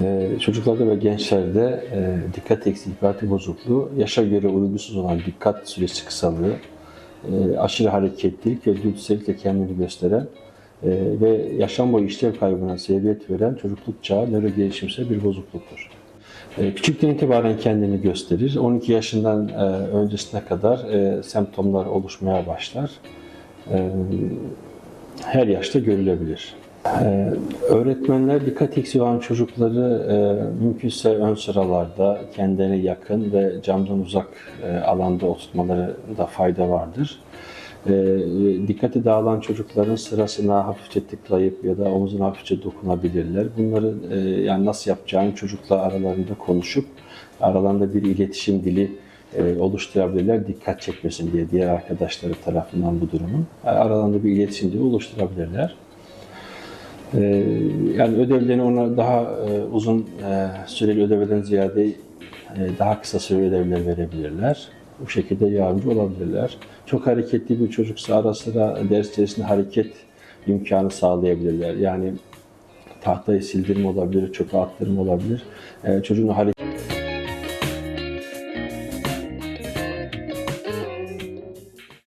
Ee, çocuklarda ve gençlerde e, dikkat eksikliği, bozukluğu, yaşa göre uygunsuz olan dikkat süresi kısalığı, e, aşırı hareketlilik ve dürtüsellikle kendini gösteren e, ve yaşam boyu işlev kaybına sebebiyet veren çocukluk çağı nörogelişimsel bir bozukluktur. Küçükten itibaren kendini gösterir. 12 yaşından öncesine kadar semptomlar oluşmaya başlar. Her yaşta görülebilir. Ee, öğretmenler dikkat eksiği olan çocukları e, mümkünse ön sıralarda kendilerine yakın ve camdan uzak e, alanda oturtmalarında fayda vardır. E, dikkati dağılan çocukların sırasına hafifçe tıklayıp ya da omuzuna hafifçe dokunabilirler. Bunları e, yani nasıl yapacağını çocukla aralarında konuşup aralarında bir iletişim dili e, oluşturabilirler dikkat çekmesin diye diğer arkadaşları tarafından bu durumun. Aralarında bir iletişim dili oluşturabilirler. Ee, yani ödevlerini ona daha e, uzun e, süreli ödevlerden ziyade e, daha kısa süreli ödevler verebilirler. Bu şekilde yardımcı olabilirler. Çok hareketli bir çocuksa ara sıra ders içerisinde hareket imkanı sağlayabilirler. Yani tahtayı sildirme olabilir, çöpe attırma olabilir. Çocuğun hareket